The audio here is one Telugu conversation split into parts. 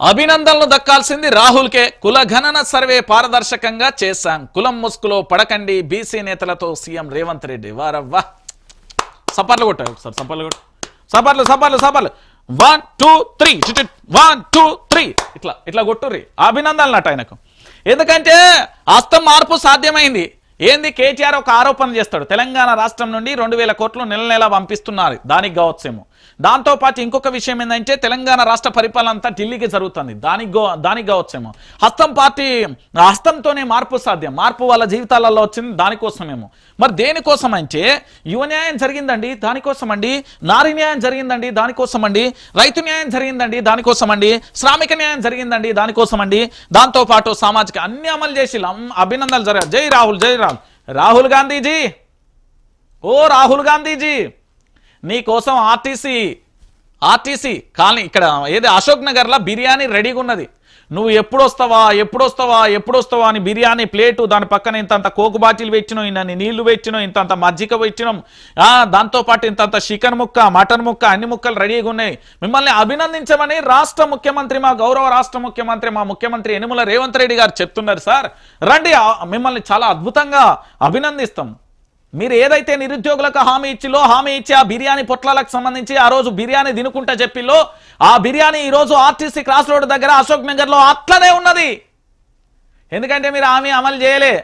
అభినందనలు దక్కాల్సింది రాహుల్కే. కుల గణన సర్వే పారదర్శకంగా చేశాం. కులం ముసుగులో పడకండి బీసీ నేతలతో సీఎం రేవంత్ రెడ్డి. వారవ్వా. సపర్లు కొట్టారు ఒకసారి సపర్లు కొట్ట. సపర్లు సపర్లు సపర్లు. One two three one two three ఇట్లా ఇట్లా కొట్టుర్రి. అభినందనలు అట ఆయనకు. ఎందుకంటే అస్తం మార్పు సాధ్యమైంది. ఏంది? కేటీఆర్ ఒక ఆరోపణ చేస్తాడు. తెలంగాణ రాష్ట్రం నుండి రెండు వేల కోట్లు నెల నెల పంపిస్తున్నారు. దానికి కావచ్చేమో. దాంతోపాటు ఇంకొక విషయం ఏంటంటే తెలంగాణ రాష్ట్ర పరిపాలన అంతా ఢిల్లీకి జరుగుతుంది. దానికి గో దానికి కావచ్చేమో. హస్తం పార్టీ హస్తంతోనే మార్పు సాధ్యం. మార్పు వాళ్ళ జీవితాలలో వచ్చింది దానికోసమేమో. మరి దేనికోసం అంటే యువ న్యాయం జరిగిందండి దానికోసం అండి నారి న్యాయం జరిగిందండి దానికోసం అండి రైతు న్యాయం జరిగిందండి దానికోసం అండి శ్రామిక న్యాయం జరిగిందండి దానికోసం అండి దాంతోపాటు సామాజిక అన్ని అమలు చేసి అభినందనలు జరగాలి. జై రాహుల్ జై రాహుల్ రాహుల్ గాంధీజీ! ఓ రాహుల్ గాంధీజీ! నీకోసం ఆర్టీసీ ఆర్టీసీ కాలనీ ఇక్కడ ఏది అశోక్ నగర్లో బిర్యానీ రెడీగా ఉన్నది. నువ్వు ఎప్పుడు వస్తావా ఎప్పుడు వస్తావా ఎప్పుడు వస్తావా అని బిర్యానీ ప్లేటు దాని పక్కన ఇంతంత కోకు బాటిల్ పెట్టినాం ఇన్ని నీళ్ళు పెట్టినాం ఇంతంత మజ్జిగ పెట్టినాం దాంతోపాటు ఇంతంత చికెన్ ముక్క మటన్ ముక్క అన్ని ముక్కలు రెడీగా ఉన్నాయి. మిమ్మల్ని అభినందించమని రాష్ట్ర ముఖ్యమంత్రి మా గౌరవ రాష్ట్ర ముఖ్యమంత్రి మా ముఖ్యమంత్రి యనుమల రేవంత్ రెడ్డి గారు చెప్తున్నారు సార్. రండి మిమ్మల్ని చాలా అద్భుతంగా అభినందిస్తాం. మీరు ఏదైతే నిరుద్యోగులకు హామీ ఇచ్చిలో హామీ ఇచ్చి ఆ బిర్యానీ పొట్లాలకు సంబంధించి ఆ రోజు బిర్యానీ తినుకుంటా చెప్పిలో ఆ బిర్యానీ ఈ రోజు ఆర్టీసీ క్రాస్ రోడ్ దగ్గర అశోక్ నగర్లో అట్లనే ఉన్నది. ఎందుకంటే మీరు హామీ అమలు చేయలే.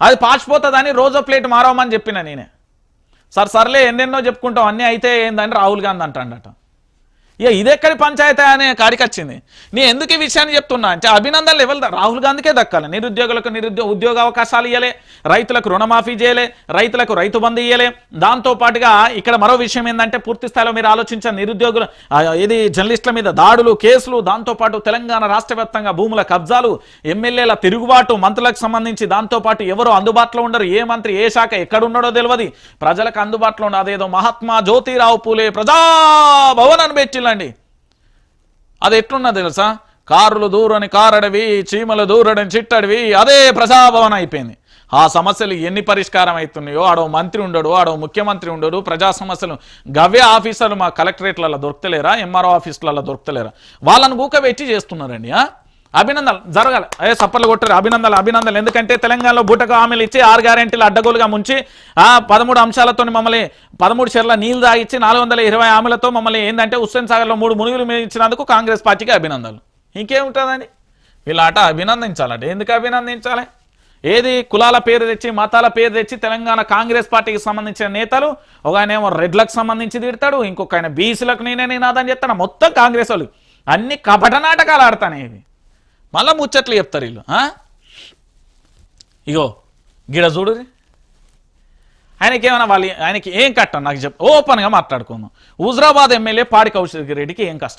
అది పాచిపోతుందని రోజో ప్లేట్ మారవమని చెప్పిన నేనే. సార్ సర్లే ఎన్నెన్నో చెప్పుకుంటాం అన్నీ అయితే ఏందని రాహుల్ గాంధీ అంటాడట. ఇక ఇదెక్కడి పంచాయతీ అనే కాడికి వచ్చింది? ఎందుకు ఈ విషయాన్ని చెప్తున్నా? అంటే అభినందనలు ఎవరు రాహుల్ గాంధీకే దక్కాలి. నిరుద్యోగులకు నిరుద్యోగ ఉద్యోగ అవకాశాలు ఇవ్వలే రైతులకు రుణమాఫీ చేయలే రైతులకు రైతు బంధు ఇవ్వలే దాంతోపాటుగా ఇక్కడ మరో విషయం ఏంటంటే పూర్తి స్థాయిలో మీరు ఆలోచించిన నిరుద్యోగులు ఇది జర్నలిస్టుల మీద దాడులు కేసులు దాంతోపాటు తెలంగాణ రాష్ట్ర వ్యాప్తంగా భూముల కబ్జాలు ఎమ్మెల్యేల తిరుగుబాటు మంత్రులకు సంబంధించి దాంతోపాటు ఎవరు అందుబాటులో ఉండరు ఏ మంత్రి ఏ శాఖ ఎక్కడ ఉన్నాడో తెలియదు ప్రజలకు అందుబాటులో ఉండదు. అదేదో మహాత్మా జ్యోతిరావు పూలే ప్రజాభవన్ అని పెట్టిల్లండి అది ఎట్లున్నా తెలుసా? కారులు దూరని కారడవి చీమలు దూరని చిట్టడివి అదే ప్రజాభవన అయిపోయింది. ఆ సమస్యలు ఎన్ని పరిష్కారం అవుతున్నాయో ఆడో మంత్రి ఉండడు ఆడో ముఖ్యమంత్రి ఉండడు ప్రజా సమస్యలు గవ్య ఆఫీసర్లు మా కలెక్టరేట్లలో దొరకలేరా ఎంఆర్ఓ ఆఫీసులలో దొరకలేరా వాళ్ళని గూకబెట్టి చేస్తున్నారండి అభినందనలు. జరగాలి. అదే సప్పర్లు కొట్టారు. అభినందనలు అభినందనలు. ఎందుకంటే తెలంగాణలో బూటకు హామీలు ఇచ్చి ఆరు గ్యారెంటీలు అడ్డగోలుగా ముంచి ఆ పదమూడు అంశాలతో మమ్మల్ని పదమూడు చెర్ల నీళ్ళు తాగిచ్చి నాలుగు వందల ఇరవై హామీలతో మమ్మల్ని ఏంటంటే హుస్సేన్ సాగర్లో మూడు మునుగులు మీద ఇచ్చినందుకు కాంగ్రెస్ పార్టీకి అభినందనలు. ఇంకేముంటుందండి వీళ్ళ ఆట అభినందించాలంటే. ఎందుకు అభినందించాలి? ఏది కులాల పేరు తెచ్చి మతాల పేరు తెచ్చి తెలంగాణ కాంగ్రెస్ పార్టీకి సంబంధించిన నేతలు ఒక ఆయన ఏమో రెడ్లకు సంబంధించి తిడతాడు ఇంకొక ఆయన బీసీలకు నేనే నినాదం చెప్తాను మొత్తం కాంగ్రెస్ వాళ్ళు. అన్ని కపట నాటకాలు ఆడతానే ఇవి. మళ్ళా ముచ్చట్లు చెప్తారు వీళ్ళు ఇగో గిడ చూడు ఆయనకి ఏమైనా వాళ్ళు ఆయనకి ఏం కట్టం? నాకు చెప్ ఓపెన్గా మాట్లాడుకుందాం. హుజరాబాద్ ఎమ్మెల్యే పాడి కౌశిక్ రెడ్డికి ఏం కష్టం?